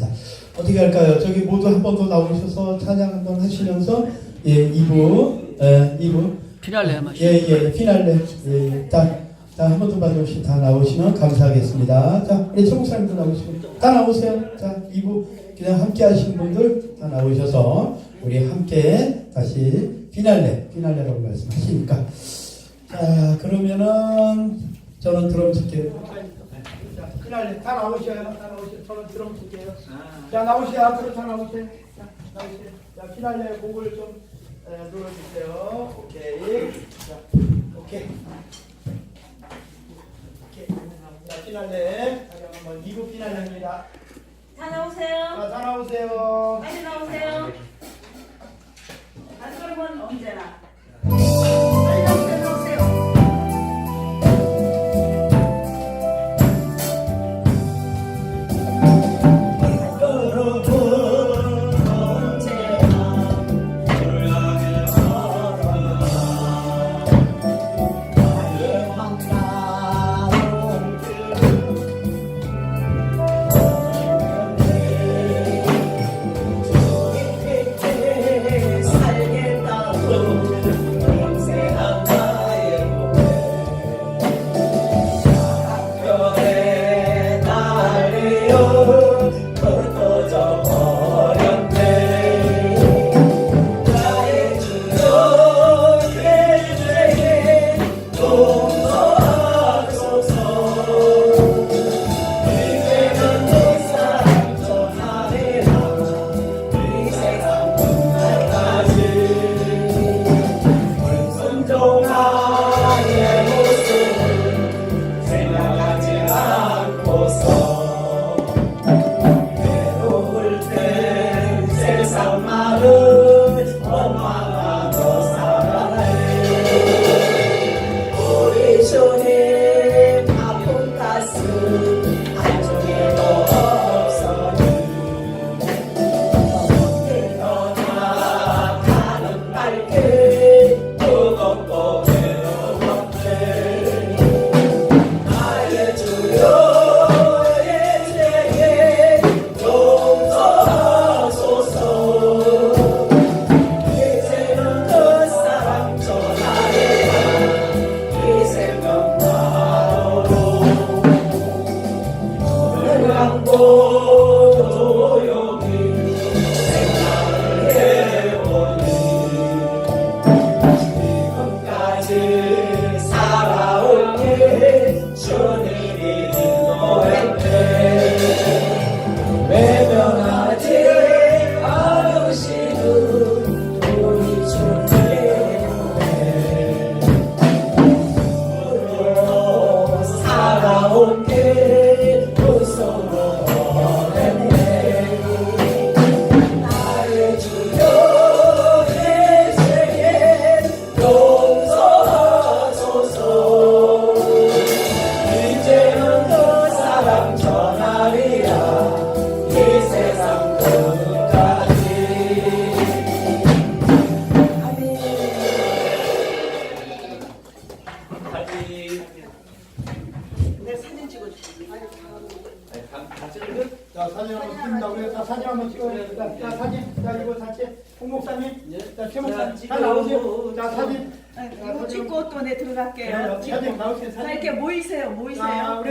하겠습니다. 어떻게 할까요? 저기 모두 한 번 더 나오셔서 찬양 한 번 하시면서 예, 2부, 예, 2부. 피날레 마시. 예, 예, 피날레. 예, 예. 자, 자, 한 번더 봐주시 다 나오시면 감사하겠습니다. 자, 우리 총사님도 나오시고, 다 나오세요. 자, 2부 그냥 함께 하시는 분들 다 나오셔서 우리 함께 다시 피날레, 피날레라고 말씀하시니까. 자, 그러면은 저는 드럼 칠게요. 자, 피날레 다 나오셔요. 다 나오셔요. 저는 드럼 칠게요. 자, 나오세요. 앞으로 다 나오세요. 자, 나오세요. 자, 피날레 곡을 좀 에, 눌러주세요. 오케이. 자, 오케이. 오케이. 자, 피날레. 다시 한번 미국 피날레입니다. 다 나오세요. 자, 다 나오세요. 빨리 나오세요. 안 그러면 언제나. 오늘 안고 자, 사진 한번 찍는다. 우리 자, 사진 한번 찍어요. 자, 자, 사진. 자, 이거 같이. 홍 목사님. 자, 최 목사님. 다 나오세요. 자, 사진. 이거 찍고 또 내 들어갈게요. 사진 나오세요. 자 사진. 이렇게 모이세요. 모이세요. 자, 우리